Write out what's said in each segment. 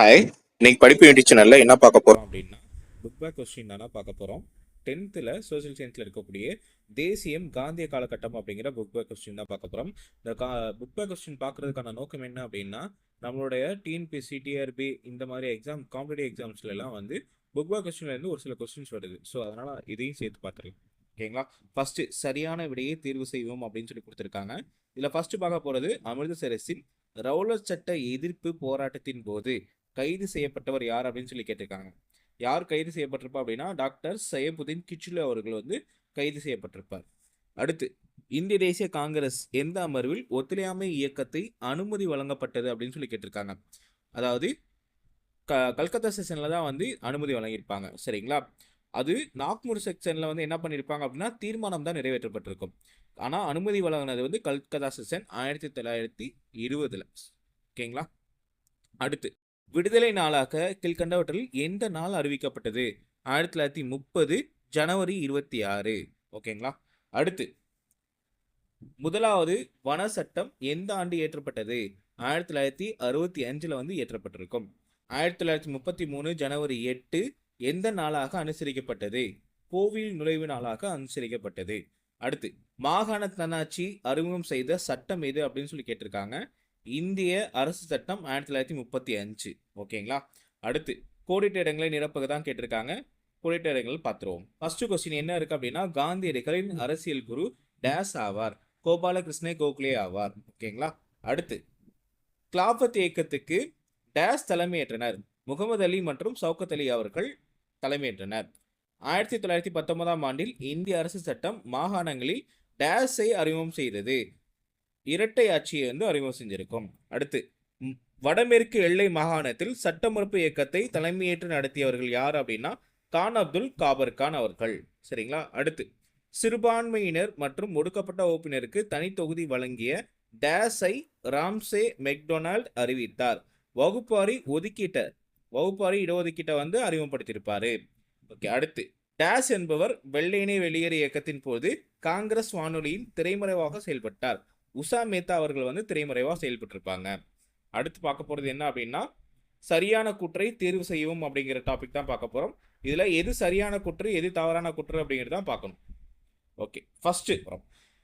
Hi இன்னைக்கு படிப்பு unit சேனல்ல என்ன பார்க்க போறோம்? அப்படின்னா புக் பேக் கொஸ்டின் தானே பார்க்க போகிறோம் டென்த்தில் சோஷியல் சயின்ஸில் இருக்கக்கூடிய தேசியம் காந்திய காலகட்டம் அப்படிங்கிற புக் பேக் கொஸ்டின் தான் பார்க்க போகிறோம் இந்த கா புக் பேக் கொஸ்டின் பார்க்குறதுக்கான நோக்கம் என்ன அப்படின்னா நம்மளுடைய டிஎன்பிசி டிஆர்பி இந்த மாதிரி எக்ஸாம் காம்படிட்டிவ் எக்ஸாம்ஸ்லாம் வந்து புக் பேக் கொஸ்டின்லேருந்து ஒரு சில கொஸ்டின்ஸ் வருது. ஸோ அதனால் இதையும் சேர்த்து பார்த்துருக்கேன் ஓகேங்களா ஃபஸ்ட்டு சரியான விடையை தேர்வு செய்வோம் அப்படின்னு சொல்லி கொடுத்துருக்காங்க. இதில் ஃபஸ்ட்டு பார்க்க போகிறது அமிர்தசரஸின் ரவுலர் சட்ட எதிர்ப்பு போராட்டத்தின் போது கைது செய்யப்பட்டவர் யார் அப்படின்னு சொல்லி கேட்டிருக்காங்க. யார் கைது செய்யப்பட்டிருப்பா அப்படின்னா டாக்டர் சையபுதீன் கிச்சுலு அவர்கள் வந்து கைது செய்யப்பட்டிருப்பார். அடுத்து இந்திய தேசிய காங்கிரஸ் எந்த அமர்வில் ஒத்துழையாமை இயக்கத்தை அனுமதி வழங்கப்பட்டது அப்படின்னு சொல்லி கேட்டிருக்காங்க. அதாவது க கல்கத்தா செஷனில் தான் வந்து அனுமதி வழங்கியிருப்பாங்க. சரிங்களா? அது நாக்பூர் செக்ஷனில் வந்து என்ன பண்ணியிருப்பாங்க அப்படின்னா தீர்மானம் தான் நிறைவேற்றப்பட்டிருக்கும். ஆனால் அனுமதி வழங்கினது வந்து கல்கத்தா செஷன் ஆயிரத்தி தொள்ளாயிரத்தி இருபதில். ஓகேங்களா? அடுத்து விடுதலை நாளாக கீழ்கண்டவற்றில் எந்த நாள் அறிவிக்கப்பட்டது? ஆயிரத்தி தொள்ளாயிரத்தி முப்பது ஜனவரி இருபத்தி ஆறு. ஓகேங்களா? அடுத்து முதலாவது வன சட்டம் எந்த ஆண்டு ஏற்றப்பட்டது ஆயிரத்தி தொள்ளாயிரத்தி அறுபத்தி அஞ்சில் வந்து ஏற்றப்பட்டிருக்கும் ஆயிரத்தி தொள்ளாயிரத்தி முப்பத்தி மூணு ஜனவரி எட்டு எந்த நாளாக அனுசரிக்கப்பட்டது? கோவில் நுழைவு நாளாக அனுசரிக்கப்பட்டது. அடுத்து மாகாண தன்னாட்சி அறிமுகம் செய்த சட்டம் எது அப்படின்னு சொல்லி கேட்டிருக்காங்க. இந்திய அரசு சட்டம் ஆயிரத்தி தொள்ளாயிரத்தி முப்பத்தி அஞ்சு. ஓகேங்களா? அடுத்து கோடிட்ட இடங்களை நிரப்புக தான் கேட்டிருக்காங்க. கோடிட்ட இடங்கள் பார்த்துருவோம். ஃபர்ஸ்ட் கொஸ்டின் என்ன இருக்கு அப்படின்னா காந்தியடிகளின் அரசியல் குரு டேஸ் ஆவார். கோபாலகிருஷ்ண கோகலே ஆவார். ஓகேங்களா? அடுத்து கிலாபத் இயக்கத்துக்கு டேஸ் தலைமையேற்றனர். முகமது அலி மற்றும் சவுகத் அலி அவர்கள் தலைமையேற்றனர். ஆயிரத்தி தொள்ளாயிரத்தி பத்தொன்பதாம் ஆண்டில் இந்திய அரசு சட்டம் மாகாணங்களில் டேஸை அறிமுகம் செய்தது. இரட்டை ஆட்சியை வந்து அறிமுகம் செஞ்சிருக்கும். அடுத்து வடமேற்கு எல்லை மாகாணத்தில் சட்டமறுப்பு இயக்கத்தை தலைமையேற்று நடத்தியவர்கள் யார் அப்படின்னா கான் அப்துல் காபர் கான் அவர்கள். சரிங்களா? அடுத்து சிறுபான்மையினர் மற்றும் ஒடுக்கப்பட்ட வகுப்பினருக்கு தனி தொகுதி வழங்கிய டேஸை ராம்சே மெக்டொனால்ட் அறிவித்தார். வகுப்பாரி ஒதுக்கீட்ட வகுப்பாரி இடஒதுக்கீட்டை வந்து அறிமுகப்படுத்தியிருப்பாரு. ஓகே அடுத்து டேஸ் என்பவர் வெள்ளையினை வெளியேறு இயக்கத்தின் போது காங்கிரஸ் வானொலியின் திரைமறைவாக செயல்பட்டார். உஷா மேத்தா அவர்கள் வந்து திரைமறைவாக செயல்பட்டிருப்பாங்க. அடுத்து பார்க்க போகிறது என்ன அப்படின்னா சரியான குற்றை தேர்வு செய்யவும் அப்படிங்கிற டாபிக் தான் பார்க்க போகிறோம் இதில் எது சரியான குற்று எது தவறான குற்று அப்படிங்கிறது தான் பார்க்கணும். ஓகே ஃபஸ்ட்டு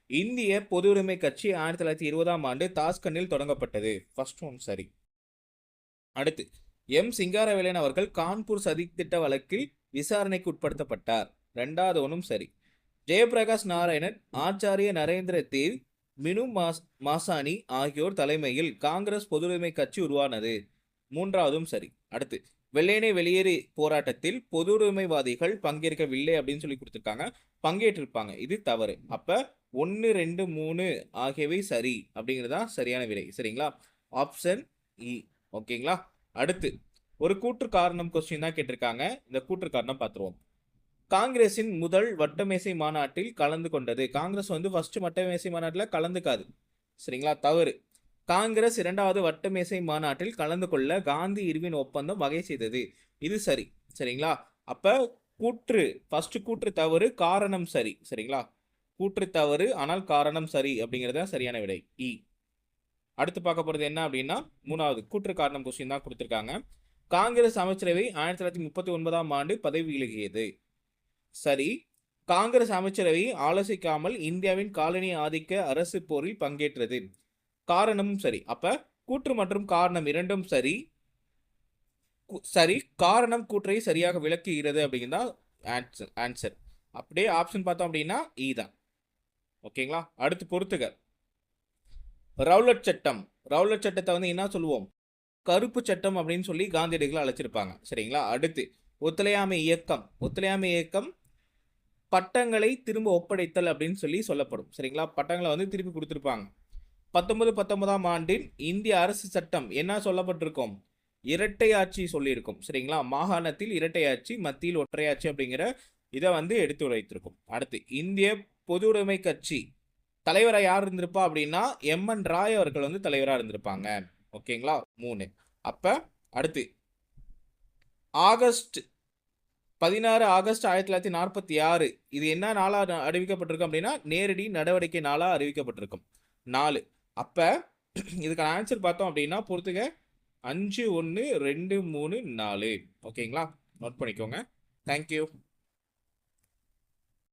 இந்திய பொது உரிமை கட்சி ஆயிரத்தி தொள்ளாயிரத்தி இருபதாம் ஆண்டு தாஸ்கண்டில் தொடங்கப்பட்டது. ஃபர்ஸ்ட் ஒன் சரி. அடுத்து எம். சிங்காரவேலன் அவர்கள் கான்பூர் சதித்திட்ட வழக்கில் விசாரணைக்கு உட்படுத்தப்பட்டார். ரெண்டாவது ஒன்றும் சரி. ஜெயபிரகாஷ் நாராயணன் ஆச்சாரிய நரேந்திர தேவ் மினு மாஸ் மாசானி ஆகியோர் தலைமையில் காங்கிரஸ் பொதுவுரிமை கட்சி உருவானது. மூன்றாவதும் சரி. அடுத்து வெள்ளையனே வெளியேறு போராட்டத்தில் பொதுவுரிமைவாதிகள் பங்கேற்கவில்லை அப்படின்னு சொல்லி கொடுத்துருக்காங்க. பங்கேற்றிருப்பாங்க. இது தவறு. அப்போ ஒன்று ரெண்டு மூணு ஆகியவை சரி அப்படிங்கிறதா சரியான விடை. சரிங்களா? Option E. ஓகேங்களா? அடுத்து ஒரு கூற்று காரணம் கொஸ்டின் தான் கேட்டிருக்காங்க. இந்த கூற்று காரணம் பார்த்துருவோம். காங்கிரஸின் முதல் வட்டமேசை மாநாட்டில் கலந்து கொண்டது. காங்கிரஸ் வந்து ஃபர்ஸ்ட் வட்டமேசை மாநாட்டில் கலந்துக்காது. சரிங்களா? தவறு. காங்கிரஸ் இரண்டாவது வட்டமேசை மாநாட்டில் கலந்து கொள்ள காந்தி இருவின் ஒப்பந்தம் வகை செய்தது. இது சரி. சரிங்களா? அப்ப கூற்று ஃபர்ஸ்ட் கூற்று தவறு காரணம் சரி. சரிங்களா? கூற்று தவறு ஆனால் காரணம் சரி அப்படிங்கிறது தான் சரியான விடை. இ. அடுத்து பார்க்க போகிறது என்ன அப்படின்னா மூணாவது கூற்று காரணம் கொஸ்டின் தான் கொடுத்துருக்காங்க. காங்கிரஸ் அமைச்சரவை ஆயிரத்தி தொள்ளாயிரத்தி முப்பத்தி ஒன்பதாம் ஆண்டு பதவி விலகியது. சரி காங்கிரஸ் அமைச்சரவை ஆலோசிக்காமல் இந்தியாவின் காலனி ஆதிக்க அரசு போரில் பங்கேற்றது. காரணமும் சரி. அப்ப கூற்று மற்றும் காரணம் இரண்டும் சரி. சரி. காரணம் கூற்றை சரியாக விளக்குகிறது அப்படிங்கிறதா ஆன்சர் ஆன்சர் அப்படியே ஆப்ஷன் பார்த்தோம் அப்படின்னா இ தான். ஓகேங்களா அடுத்து பொறுத்துக. ரவுலட் சட்டம். ரவுலட் சட்டத்தை வந்து என்ன சொல்லுவோம்? கருப்பு சட்டம் அப்படின்னு சொல்லி காந்தியடிகள் அழைச்சிருப்பாங்க. சரிங்களா? அடுத்து ஒத்துழையாமை இயக்கம். ஒத்துழையாமை இயக்கம் பட்டங்களை திரும்ப ஒப்படைத்தல் அப்படின்னு சொல்லி சொல்லப்படும். சரிங்களா? பட்டங்களை வந்து திருப்பி கொடுத்துருப்பாங்க. பத்தொன்பது பத்தொன்பதாம் ஆண்டில் இந்திய அரசு சட்டம் என்ன சொல்லப்பட்டிருக்கும்? இரட்டை ஆட்சி சொல்லியிருக்கும். சரிங்களா? மாகாணத்தில் இரட்டை ஆட்சி மத்தியில் ஒற்றையாட்சி அப்படிங்கிற இதை வந்து எடுத்து உரைத்திருக்கும் அடுத்து இந்திய பொது உடைமை கட்சி தலைவராக யார் இருந்திருப்பா அப்படின்னா எம். என். ராய் அவர்கள் வந்து தலைவராக இருந்திருப்பாங்க. ஓகேங்களா? மூணு. அப்போ அடுத்து ஆகஸ்ட் பதினாறு ஆகஸ்ட் ஆயிரத்தி தொள்ளாயிரத்தி நாற்பத்தி ஆறு. இது என்ன நாளாக அறிவிக்கப்பட்டிருக்கும் அப்படின்னா நேரடி நடவடிக்கை நாளாக அறிவிக்கப்பட்டிருக்கும். நாலு. அப்போ இதுக்கான ஆன்சர் பார்த்தோம் அப்படின்னா பொறுத்துக்க அஞ்சு ஒன்று ரெண்டு மூணு நாலு. ஓகேங்களா? நோட் பண்ணிக்கோங்க. தேங்க்யூ